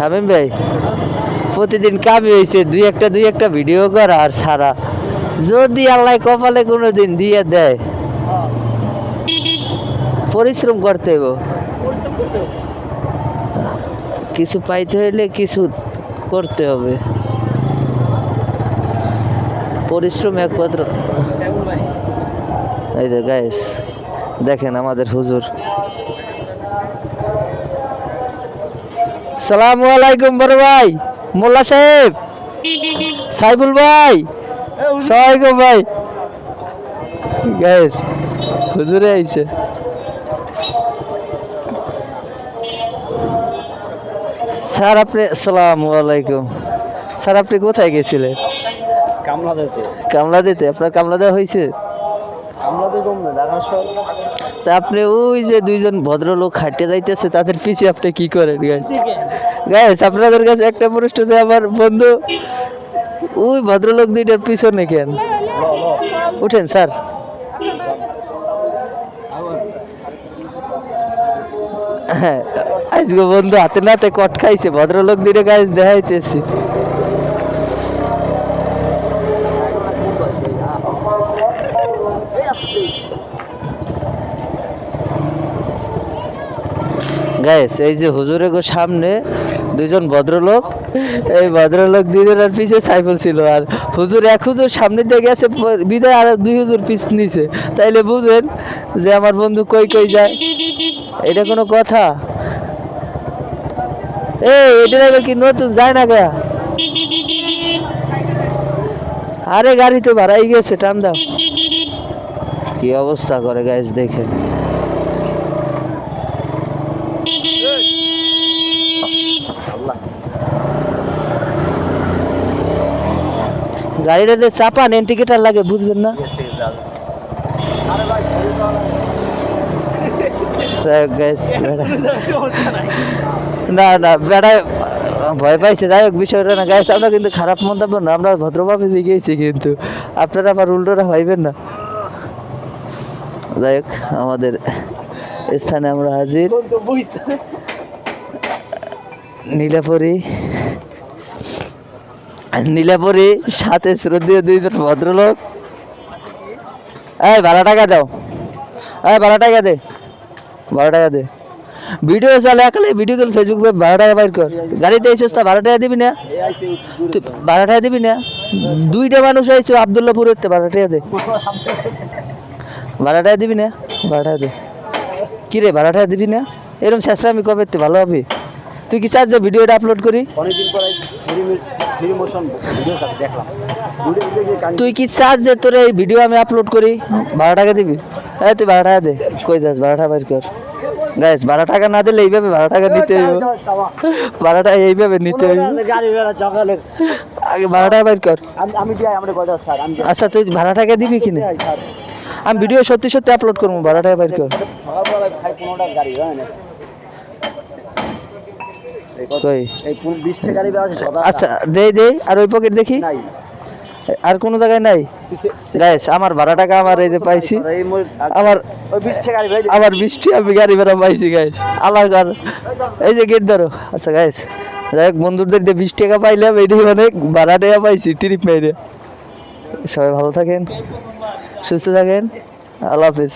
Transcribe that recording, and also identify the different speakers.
Speaker 1: শামিম ভাই, প্রতিদিন কামি হয়েছে দুই একটা দুই একটা ভিডিও করা আর সারা। যদি আল্লাহ কপালে কোনো দিন দিয়ে দেয়, পরিশ্রম করতে হইব। কিছু পাইতে হইলে কিছু করতে হবে। পরিশ্রম একমাত্র এই যে গাইস দেখেন আমাদের হুজুর। সালামু আলাইকুম বড় ভাই মোল্লা সাহেব। সাইবুল ভাই সালামালাইকুম ভাই। গাইস হুজুরে আইছে। স্যার আপনি আসসালামু আলাইকুম। স্যার আপনি কোথায় গেছিলেন?
Speaker 2: কামলা দিতে।
Speaker 1: কামলা দিতে আপনার কামলা দেওয়া হয়েছে?
Speaker 2: কামলা দিয়ে কম না ঢাকা শহর।
Speaker 1: তা আপনি ওই যে দুইজন ভদ্রলোক হাঁটে যাইতেছে তাদের পিছে আপনি কি করেন গাইস গাইস আপনাদের কাছে একটা প্রশ্ন দেয় আমার বন্ধু। ওই ভদ্রলোক দুইটার পিছনে কেন? উঠেন স্যার। হ্যাঁ আজকে বন্ধু হাতে নাতে কট খাইছে ভদ্রলোক দুইটা গাছ দেখাইতেছি। গাইস এই যে হুজুরের সামনে দুজন ভদ্রলোক, এই ভদ্রলোক দুজনের পিছে সাইফুল ছিল আর হুজুর এক হুজুর সামনে দিয়ে গেছে, বিদায় আর দুই হুজুর পিছ নিছে। তাইলে বুঝেন যে আমার বন্ধু কই কই যায়। এটা কোনো কথা? এই, এটা এবার কি নতুন? যায় না গা। আরে গাড়ি তো ভাড়াই গেছে, টান দাও। কি অবস্থা করে গাইস দেখেন। গাড়িটাতে চাপা নেন, টিকিটার লাগে, বুঝবেন না? না না বেড়া ভয় পাইছে। যাই হোক, বিষয়টা না গাইস আমরা কিন্তু খারাপ মন্তব্য না, আমরা ভদ্রভাবে শিখেছি কিন্তু। আপনারা আবার উল্টোটা ভাইবেন না। যাই হোক, আমাদের স্থানে আমরা হাজির। নীলাপরি। নীলাপরি, সাথে শ্রদ্ধীয় দুইজন ভদ্রলোক। এই, বারো টাকা দাও। এই, বারো টাকা দে। বারো টাকা দে। ভিডিও চালে একালে ভিডিও কল ফেসবুক পে বারো টাকা বাইর কর। গাড়িতে এসেছিস তা বারো টাকা দিবি না? তুই বারো টাকা দিবি না? দুইটা মানুষ আইছে আবদুল্লাপুরের বারো টাকা দে। বারো টাকা দিবি না? বারো টাকা দে। কি রে বারো টাকা দিবি না? এরকম চেষ্টা আমি কবে ভালো হবে? তুই কি চাস যে ভিডিওটা আপলোড করি? তুই কি চাস যে তোর এই ভিডিও আমি আপলোড করি? বারো টাকা দিবি? এই তুই বারো টাকা দে। কই যাস বারো টাকা বাইর কর। গাইস বারো টাকা না দিলে এইভাবে বারো টাকা নিতে হইব। বারো টাকা এইভাবে নিতে হইব। আগে বারো টাকা বাইর কর
Speaker 2: আমি।
Speaker 1: আচ্ছা তুই ভাড়া টাকা দিবি কিনা? আমি ভিডিও সত্যি সত্যি আপলোড করব ভাড়াটা বাইর কর।
Speaker 2: হয়
Speaker 1: আচ্ছা দে দে আর ওই পকেট দেখি? আর কোনো জায়গায় নাই? গাইস আমার ভাড়া টাকা আমার এই যে পাইছি। আমার আমার বৃষ্টি আমি গাড়ি ভাড়া পাইছি গাইস আল্লাহ কার এই যে গেট ধরো। আচ্ছা গাইস যাই হোক বন্ধুদের দিয়ে বিশ টাকা পাইলাম এটাই অনেক। ভাড়া টাকা পাইছি ট্রিপ মেরে। সবাই ভালো থাকেন। সুস্থ থাকেন আল্লাহ হাফিজ